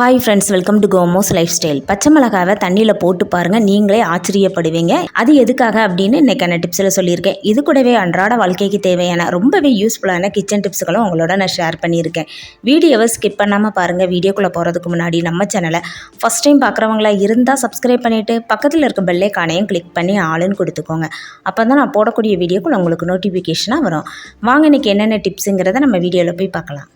Hi friends welcome to Komos life style பச்சை மிளகாவை தண்ணியில் போட்டு பாருங்கள் நீங்களே ஆச்சரியப்படுவீங்க. அது எதுக்காக அப்படின்னு இன்றைக்கான டிப்ஸில் சொல்லியிருக்கேன். இது கூடவே அன்றாட வாழ்க்கைக்கு தேவையான ரொம்பவே யூஸ்ஃபுல்லான கிச்சன் டிப்ஸுகளும் உங்களோட நான் ஷேர் பண்ணியிருக்கேன். வீடியோவை ஸ்கிப் பண்ணாமல் பாருங்கள் வீடியோக்குள்ளே போகிறதுக்கு முன்னாடி நம்ம சேனலை ஃபஸ்ட் டைம் பார்க்குறவங்களா இருந்தால் சப்ஸ்கிரைப் பண்ணிவிட்டு பக்கத்தில் இருக்க பெல்லே காணையும் கிளிக் பண்ணி ஆளுன்னு கொடுத்துக்கோங்க. அப்போ தான் நான் போடக்கூடிய வீடியோக்குள்ள உங்களுக்கு நோட்டிஃபிகேஷனாக வரும். வாங்க இன்றைக்கி என்னென்ன டிப்ஸுங்கிறத நம்ம வீடியோவில் போய் பார்க்கலாம்.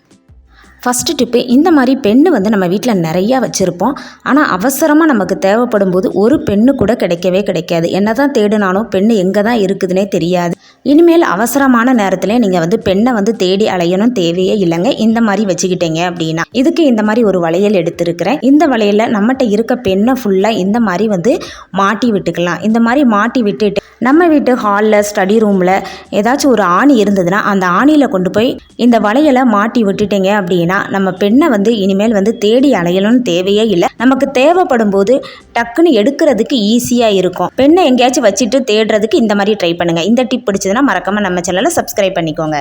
ஃபஸ்ட்டு டிப்பு இந்த மாதிரி பெண்ணு வந்து நம்ம வீட்டில் நிறையா வச்சுருப்போம். ஆனால் அவசரமாக நமக்கு தேவைப்படும் போது ஒரு பெண்ணு கூட கிடைக்கவே கிடைக்காது. என்ன தான் தேடினாலும் பெண்ணு எங்கே தான் இருக்குதுன்னே தெரியாது. இனிமேல் அவசரமான நேரத்தில் நீங்கள் வந்து பெண்ணை வந்து தேடி அலையணும் தேவையே இல்லைங்க. இந்த மாதிரி வச்சுக்கிட்டீங்க அப்படின்னா. இதுக்கு இந்த மாதிரி ஒரு வளையல் எடுத்திருக்கிறேன். இந்த வளையலில் நம்மகிட்ட இருக்க பெண்ணை ஃபுல்லாக இந்த மாதிரி வந்து மாட்டி விட்டுக்கலாம். இந்த மாதிரி மாட்டி விட்டுட்டு நம்ம வீட்டு ஹாலில் ஸ்டடி ரூமில் ஏதாச்சும் ஒரு ஆணி இருந்ததுன்னா அந்த ஆணியில் கொண்டு போய் இந்த வளையலை மாட்டி விட்டுட்டீங்க அப்படின்னா நம்ம பெண்ணை வந்து இனிமேல் வந்து தேடி அலையணும்னு தேவையே இல்லை. நமக்கு தேவைப்படும் போது டக்குன்னு எடுக்கிறதுக்கு ஈஸியாக இருக்கும். பெண்ணை எங்கேயாச்சும் வச்சுட்டு தேடுறதுக்கு இந்த மாதிரி ட்ரை பண்ணுங்கள் இந்த டிப் பிடிச்சதுன்னா மறக்காமல் நம்ம சேனலை சப்ஸ்கிரைப் பண்ணிக்கோங்க.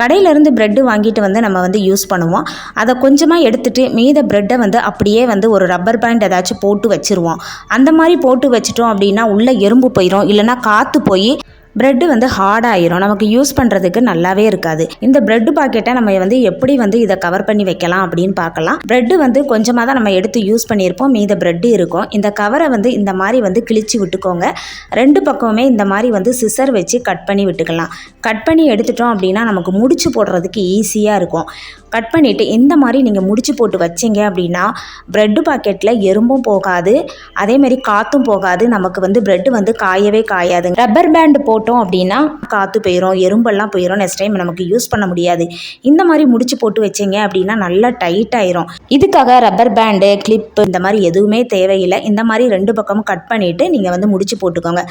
கடையிலேருந்து ப்ரெட்டு வாங்கிட்டு வந்து நம்ம வந்து யூஸ் பண்ணுவோம். அதை கொஞ்சமாக எடுத்துகிட்டு மீத ப்ரெட்டை வந்து அப்படியே வந்து ஒரு ரப்பர் பேண்ட் ஏதாச்சும் போட்டு வச்சுருவோம். அந்த மாதிரி போட்டு வச்சிட்டோம் அப்படின்னா உள்ளே எறும்பு போயிடும் இல்லைன்னா காற்று போய் ப்ரெட்டு வந்து ஹார்டாயிரும் நமக்கு யூஸ் பண்ணுறதுக்கு நல்லாவே இருக்காது. இந்த ப்ரெட்டு பாக்கெட்டை நம்ம வந்து எப்படி வந்து இதை கவர் பண்ணி வைக்கலாம் அப்படின்னு பார்க்கலாம். பிரெட்டு வந்து கொஞ்சமாக தான் நம்ம எடுத்து யூஸ் பண்ணியிருப்போம். மீத பிரெட்டு இருக்கும். இந்த கவரை வந்து இந்த மாதிரி வந்து கிழிச்சு விட்டுக்கோங்க. ரெண்டு பக்கமுமே இந்த மாதிரி வந்து சிசர் வச்சு கட் பண்ணி விட்டுக்கலாம். கட் பண்ணி எடுத்துட்டோம் அப்படின்னா நமக்கு முடிச்சு போடுறதுக்கு ஈஸியாக இருக்கும். கட் பண்ணிவிட்டு இந்த மாதிரி நீங்கள் முடிச்சு போட்டு வச்சிங்க அப்படின்னா ப்ரெட்டு பாக்கெட்டில் எறும்பும் போகாது அதேமாரி காற்றும் போகாது. நமக்கு வந்து ப்ரெட்டு வந்து காயவே காயாது. ரப்பர் பேண்டு போட்டோம் அப்படின்னா காற்று போயிடும் எறும்பெல்லாம் போயிடும் நெக்ஸ்ட் டைம் நமக்கு யூஸ் பண்ண முடியாது. இந்த மாதிரி முடிச்சு போட்டு வச்சிங்க அப்படின்னா நல்லா டைட் ஆயிரும். இதுக்காக ரப்பர் பேண்டு கிளிப்பு இந்த மாதிரி எதுவுமே தேவையில்லை. இந்த மாதிரி ரெண்டு பக்கமும் கட் பண்ணிவிட்டு நீங்கள் வந்து முடிச்சு போட்டுக்கோங்க.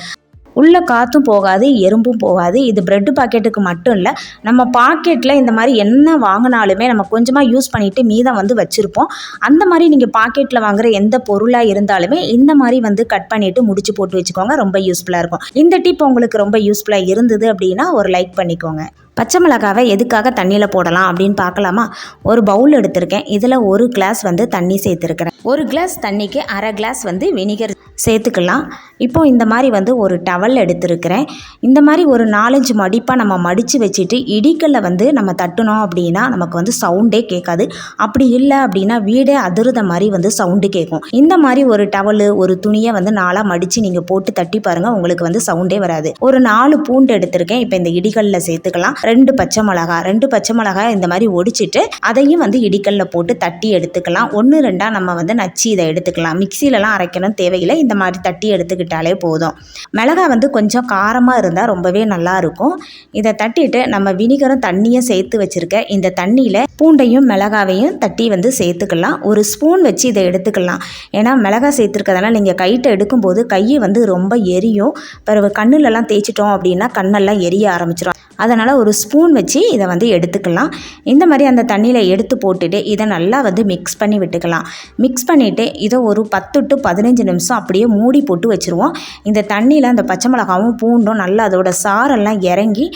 உள்ளே காற்றும் போகாது எறும்பும் போகாது. இது ப்ரெட்டு பாக்கெட்டுக்கு மட்டும் இல்லை நம்ம பாக்கெட்டில் இந்த மாதிரி என்ன வாங்கினாலுமே நம்ம கொஞ்சமாக யூஸ் பண்ணிவிட்டு மீதம் வந்து வச்சுருப்போம். அந்த மாதிரி நீங்கள் பாக்கெட்டில் வாங்குகிற எந்த பொருளாக இருந்தாலுமே இந்த மாதிரி வந்து கட் பண்ணிவிட்டு முடிச்சு போட்டு வச்சுக்கோங்க ரொம்ப யூஸ்ஃபுல்லாக இருக்கும். இந்த டிப் உங்களுக்கு ரொம்ப யூஸ்ஃபுல்லாக இருந்தது அப்படின்னா ஒரு லைக் பண்ணிக்கோங்க. பச்சை மிளகாவை எதுக்காக தண்ணியில் போடலாம் அப்படின்னு பார்க்கலாமா? ஒரு பவுல் எடுத்திருக்கேன். இதில் ஒரு கிளாஸ் வந்து தண்ணி சேர்த்துருக்கிறேன். ஒரு கிளாஸ் தண்ணிக்கு அரை கிளாஸ் வந்து வினிகர் சேர்த்துக்கலாம். இப்போ இந்த மாதிரி வந்து ஒரு டவல் எடுத்திருக்கிறேன். இந்த மாதிரி ஒரு நாலஞ்சு மடிப்பாக நம்ம மடித்து வச்சுட்டு இடிக்கல்ல வந்து நம்ம தட்டினோம் அப்படின்னா நமக்கு வந்து சவுண்டே கேட்காது. அப்படி இல்லை அப்படின்னா வீடே அதிருத மாதிரி வந்து சவுண்டு கேட்கும். இந்த மாதிரி ஒரு டவலு ஒரு துணியை வந்து நாளாக மடித்து நீங்கள் போட்டு தட்டி பாருங்கள் உங்களுக்கு வந்து சவுண்டே வராது. ஒரு நாலு பூண்டு எடுத்திருக்கேன். இப்போ இந்த இடிக்கல்ல சேர்த்துக்கலாம். ரெண்டு பச்சை மிளகா ரெண்டு பச்சை மிளகா இந்த மாதிரி ஒடிச்சிட்டு அதையும் வந்து இடிக்கல்ல போட்டு தட்டி எடுத்துக்கலாம். ஒன்று ரெண்டாக நம்ம வந்து நச்சு இதை எடுத்துக்கலாம். மிக்சிலலாம் அரைக்கணும் தேவையில்லை. இந்த மாதிரி தட்டி எடுத்துக்கிட்டாலே போதும். மிளகா வந்து கொஞ்சம் காரமாக இருந்தால் ரொம்பவே நல்லா இருக்கும். இதை தட்டிட்டு நம்ம வினிகரும் தண்ணியும் சேர்த்து வச்சுருக்க இந்த தண்ணியில் பூண்டையும் மிளகாவையும் தட்டி வந்து சேர்த்துக்கலாம். ஒரு ஸ்பூன் வச்சு இதை எடுத்துக்கலாம். ஏன்னா மிளகா சேர்த்துருக்கறதுனால நீங்கள் கைட்டை எடுக்கும்போது கையை வந்து ரொம்ப எரியும். பிறகு கண்ணுலலாம் தேய்ச்சிட்டோம் அப்படின்னா கண்ணெல்லாம் எரிய ஆரம்பிச்சிடும் அதனால் ஒரு ஸ்பூன் வச்சு இதை வந்து எடுத்துக்கலாம். இந்த மாதிரி அந்த தண்ணியில் எடுத்து போட்டுட்டு இதை நல்லா வந்து மிக்ஸ் பண்ணி விட்டுக்கலாம். மிக்ஸ் பண்ணிவிட்டு இதை ஒரு பத்து டு பதினஞ்சு நிமிஷம் அப்படியே மூடி போட்டு வச்சுருவோம். இந்த தண்ணியில் அந்த பச்சை மிளகாவும் பூண்டும் நல்லா அதோட சாரெல்லாம் இறங்கி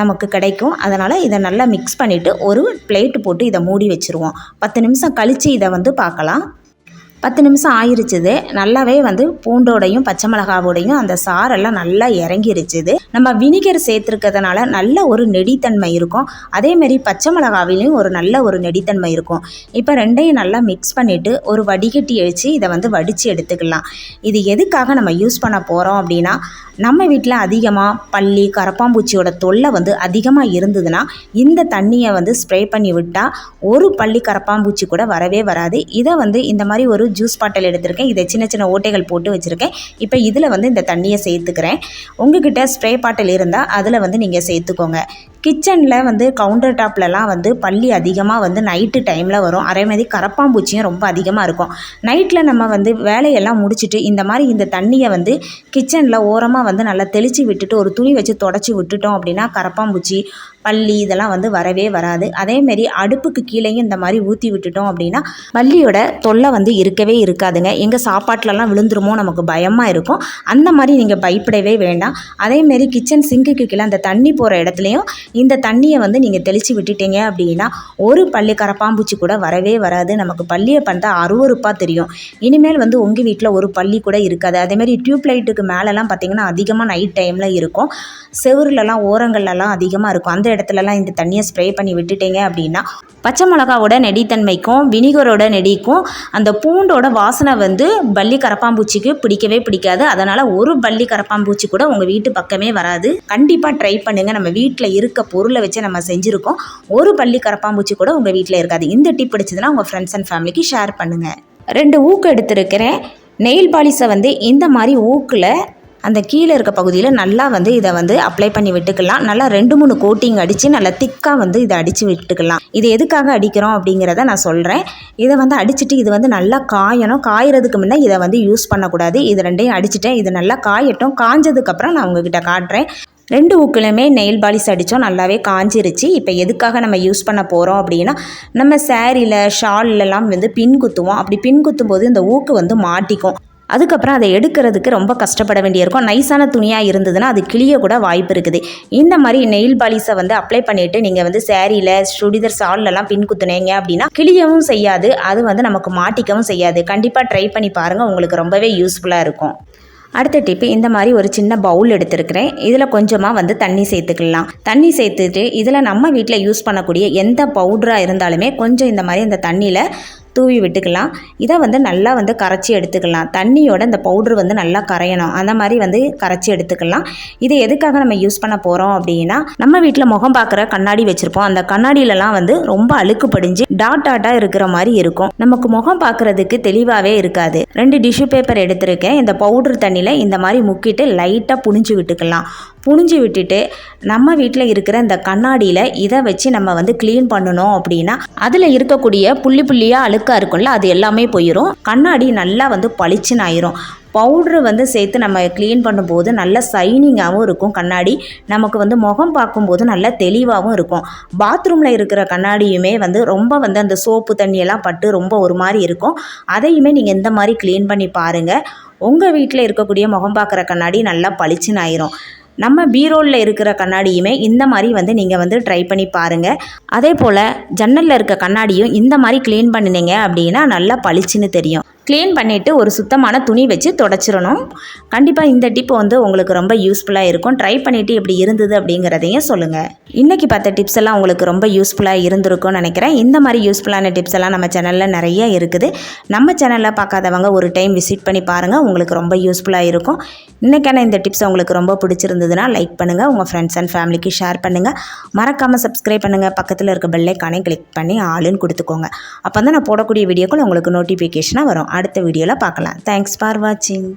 நமக்கு கிடைக்கும். அதனால் இதை நல்லா மிக்ஸ் பண்ணிவிட்டு ஒரு பிளேட்டு போட்டு இதை மூடி வச்சுருவோம். பத்து நிமிஷம் கழித்து இதை வந்து பார்க்கலாம். பத்து நிமிஷம் ஆயிருச்சுது. நல்லாவே வந்து பூண்டோடையும் பச்சை மிளகாவோடையும் அந்த சாரெல்லாம் நல்லா இறங்கிருச்சுது. நம்ம வினிகர் சேர்த்துருக்கிறதுனால நல்ல ஒரு நெடித்தன்மை இருக்கும். அதேமாரி பச்சை மிளகாவிலையும் ஒரு நல்ல ஒரு நெடித்தன்மை இருக்கும். இப்போ ரெண்டையும் நல்லா மிக்ஸ் பண்ணிவிட்டு ஒரு வடிகட்டி அழித்து இதை வந்து வடித்து எடுத்துக்கலாம். இது எதுக்காக நம்ம யூஸ் பண்ண போகிறோம் அப்படின்னா நம்ம வீட்டில் அதிகமாக பள்ளி கரப்பாம்பூச்சியோட தொல்லை வந்து அதிகமாக இருந்ததுன்னா இந்த தண்ணியை வந்து ஸ்ப்ரே பண்ணி விட்டால் ஒரு பள்ளி கரப்பாம்பூச்சி கூட வரவே வராது. இதை வந்து இந்த மாதிரி ஒரு ஜூஸ் பாட்டில் எடுத்திருக்கேன். இதை சின்ன சின்ன ஓட்டைகள் போட்டு வச்சுருக்கேன். இப்போ இதில் வந்து இந்த தண்ணியை சேர்த்துக்கிறேன். உங்ககிட்ட ஸ்ப்ரே பாட்டில் இருந்தால் அதில் வந்து நீங்கள் சேர்த்துக்கோங்க. கிச்சனில் வந்து கவுண்டர் டாப்லலாம் வந்து பள்ளி அதிகமாக வந்து நைட்டு டைமில் வரும். அதே மாதிரி கரப்பாம்பூச்சியும் ரொம்ப அதிகமாக இருக்கும். நைட்டில் நம்ம வந்து வேலையெல்லாம் முடிச்சுட்டு இந்த மாதிரி இந்த தண்ணியை வந்து கிச்சனில் ஓரமாக வந்து நல்லா தெளித்து விட்டுட்டு ஒரு துணி வச்சு தொடச்சி விட்டுட்டோம் அப்படின்னா கரப்பாம்பூச்சி பள்ளி இதெல்லாம் வந்து வரவே வராது. அதேமாரி அடுப்புக்கு கீழேயும் இந்த மாதிரி ஊற்றி விட்டுட்டோம் அப்படின்னா பள்ளியோட தொல்லை வந்து இருக்கவே இருக்காதுங்க. எங்கள் சாப்பாட்டிலலாம் விழுந்துருமோ நமக்கு பயமாக இருக்கும். அந்த மாதிரி நீங்கள் பயப்படவே வேண்டாம். அதேமாரி கிச்சன் சிங்குக்கு கீழே அந்த தண்ணி போகிற இடத்துலையும் இந்த தண்ணியை வந்து நீங்கள் தெளித்து விட்டுட்டீங்க அப்படின்னா ஒரு பள்ளி கரப்பாம்பூச்சி கூட வரவே வராது. நமக்கு பள்ளியை பார்த்தா அருவருப்பாக தெரியும். இனிமேல் வந்து உங்கள் வீட்டில் ஒரு பள்ளி கூட இருக்காது. அதேமாதிரி டியூப் லைட்டுக்கு மேலெலாம் பார்த்தீங்கன்னா அதிகமாக நைட் டைமில் இருக்கும். செவுருலலாம் ஓரங்கள்லலாம் அதிகமாக இருக்கும். அந்த இடத்துலலாம் இந்த தண்ணியை ஸ்ப்ரே பண்ணி விட்டுட்டீங்க அப்படின்னா பச்சை மிளகாவோட நெடித்தன்மைக்கும் வினிகரோட நெடிக்கும் அந்த பூண்டோட வாசனை வந்து பள்ளி கரப்பாம்பூச்சிக்கு பிடிக்கவே பிடிக்காது. அதனால் ஒரு பள்ளி கரப்பாம்பூச்சி கூட உங்கள் வீட்டு பக்கமே வராது. கண்டிப்பாக ட்ரை பண்ணுங்கள் நம்ம வீட்டில் இருக்க பொருளை வச்சு நம்ம செஞ்சுருக்கோம். ஒரு பள்ளி கரப்பாம்பூச்சி கூட உங்கள் வீட்டில் இருக்காது. இந்த டிப் பிடிச்சதுன்னா உங்கள் ஃப்ரெண்ட்ஸ் அண்ட் ஃபேமிலிக்கு ஷேர் பண்ணுங்கள் ரெண்டு ஊக்கு எடுத்திருக்கிறேன். நெயில் பாலிஷை வந்து இந்த மாதிரி ஊக்கில் அந்த கீழே இருக்க பகுதியில் நல்லா வந்து இதை வந்து அப்ளை பண்ணி விட்டுக்கலாம். நல்லா ரெண்டு மூணு கோட்டிங் அடித்து நல்லா திக்காக வந்து இதை அடித்து விட்டுக்கலாம். இது எதுக்காக அடிக்கிறோம் அப்படிங்கிறத நான் சொல்கிறேன் இதை வந்து அடிச்சுட்டு இது வந்து நல்லா காயணும். காயறதுக்கு முன்னே இதை வந்து யூஸ் பண்ணக்கூடாது. இது ரெண்டையும் அடிச்சுட்டேன். இது நல்லா காயட்டும். காஞ்சதுக்கப்புறம் நான் உங்ககிட்ட காட்டுறேன். ரெண்டு ஊக்குலையுமே நெயில் பாலிஸ் அடித்தோம் நல்லாவே காஞ்சிருச்சு. இப்போ எதுக்காக நம்ம யூஸ் பண்ண போகிறோம் அப்படின்னா நம்ம சேரீல ஷால்லலாம் வந்து பின் குத்துவோம். அப்படி பின் குத்தும்போது இந்த ஊக்கு வந்து மாட்டிக்கும். அதுக்கப்புறம் அதை எடுக்கிறதுக்கு ரொம்ப கஷ்டப்பட வேண்டியிருக்கும். நைஸான துணியாக இருந்ததுன்னா அது கிளிய கூட வாய்ப்பு இருக்குது. இந்த மாதிரி நெயில் பாலிஸை வந்து அப்ளை பண்ணிவிட்டு நீங்கள் வந்து சேரீல சுடிதர் சால்லலாம் பின் குத்துனீங்க அப்படின்னா கிளியவும் செய்யாது. அது வந்து நமக்கு மாட்டிக்கவும் செய்யாது. கண்டிப்பாக ட்ரை பண்ணி பாருங்கள் உங்களுக்கு ரொம்பவே யூஸ்ஃபுல்லாக இருக்கும். அடுத்த டிப்பு இந்த மாதிரி ஒரு சின்ன பவுல் எடுத்துருக்கிறேன். இதில் கொஞ்சமாக வந்து தண்ணி சேர்த்துக்கலாம். தண்ணி சேர்த்துட்டு இதில் நம்ம வீட்டில் யூஸ் பண்ணக்கூடிய எந்த பவுடராக இருந்தாலுமே கொஞ்சம் இந்த மாதிரி அந்த தண்ணியில் தூவி விட்டுக்கலாம். இதை வந்து நல்லா வந்து கரைச்சி எடுத்துக்கலாம். தண்ணியோட இந்த பவுட்ரு வந்து நல்லா கரையணும். அந்த மாதிரி வந்து கரைச்சி எடுத்துக்கலாம். இது எதுக்காக நம்ம யூஸ் பண்ண போகிறோம் அப்படின்னா நம்ம வீட்டில் முகம் பார்க்குற கண்ணாடி வச்சுருப்போம். அந்த கண்ணாடியிலலாம் வந்து ரொம்ப அழுக்கு படிஞ்சு டாட் டாட்டாக இருக்கிற மாதிரி இருக்கும். நமக்கு முகம் பார்க்குறதுக்கு தெளிவாகவே இருக்காது. ரெண்டு டிஷ்யூ பேப்பர் எடுத்திருக்கேன். இந்த பவுடர் தண்ணியில் இந்த மாதிரி முக்கிட்டு லைட்டாக புனிஞ்சு விட்டுக்கலாம். புழிஞ்சு விட்டுட்டு நம்ம வீட்டில் இருக்கிற இந்த கண்ணாடியில் இதை வச்சு நம்ம வந்து க்ளீன் பண்ணணும் அப்படின்னா அதில் இருக்கக்கூடிய புள்ளி புள்ளியாக அழுக்காக இருக்கும்ல அது எல்லாமே போயிடும் கண்ணாடி நல்லா வந்து பளிச்சுன்னு ஆயிரும். பவுட்ரு வந்து சேர்த்து நம்ம க்ளீன் பண்ணும்போது நல்ல சைனிங்காகவும் இருக்கும் கண்ணாடி. நமக்கு வந்து முகம் பார்க்கும்போது நல்ல தெளிவாகவும் இருக்கும். பாத்ரூமில் இருக்கிற கண்ணாடியுமே வந்து ரொம்ப வந்து அந்த சோப்பு தண்ணியெல்லாம் பட்டு ரொம்ப ஒரு மாதிரி இருக்கும். அதையுமே நீங்கள் இந்த மாதிரி க்ளீன் பண்ணி பாருங்கள் உங்கள் வீட்டில் இருக்கக்கூடிய முகம் பார்க்குற கண்ணாடி நல்லா பளிச்சுன்னு ஆயிரும். நம்ம பீரோலில் இருக்கிற கண்ணாடியுமே இந்த மாதிரி வந்து நீங்கள் வந்து ட்ரை பண்ணி பாருங்கள் அதே போல் ஜன்னலில் இருக்க கண்ணாடியும் இந்த மாதிரி க்ளீன் பண்ணினீங்க அப்படின்னா நல்லா பளிச்சுன்னு தெரியும். க்ளீன் பண்ணிவிட்டு ஒரு சுத்தமான துணி வச்சு தொடச்சிடணும். கண்டிப்பாக இந்த டிப் வந்து உங்களுக்கு ரொம்ப யூஸ்ஃபுல்லாக இருக்கும். ட்ரை பண்ணிவிட்டு எப்படி இருந்தது அப்படிங்கிறதையும் சொல்லுங்கள் இன்றைக்கி பார்த்த டிப்ஸ் எல்லாம் உங்களுக்கு ரொம்ப யூஸ்ஃபுல்லாக இருந்திருக்கும்னு நினைக்கிறேன். இந்த மாதிரி யூஸ்ஃபுல்லான டிப்ஸ் எல்லாம் நம்ம சேனலில் நிறைய இருக்குது. நம்ம சேனலில் பார்க்காதவங்க ஒரு டைம் விசிட் பண்ணி பாருங்கள் உங்களுக்கு ரொம்ப யூஸ்ஃபுல்லாக இருக்கும். இன்றைக்கான இந்த டிப்ஸ் உங்களுக்கு ரொம்ப பிடிச்சிருந்ததுன்னா லைக் பண்ணுங்கள் உங்கள் ஃப்ரெண்ட்ஸ் அண்ட் ஃபேமிலிக்கு ஷேர் பண்ணுங்கள் மறக்காமல் சப்ஸ்கிரைப் பண்ணுங்கள் பக்கத்தில் இருக்க பெல்லைக்கானே கிளிக் பண்ணி ஆளுன்னு கொடுத்துக்கோங்க. அப்போ தான் நான் போடக்கூடிய வீடியோக்கள் உங்களுக்கு நோட்டிஃபிகேஷனாக வரும். அடுத்த வீடியோவில் பார்க்கலாம். தேங்க்ஸ் ஃபார் வாட்சிங்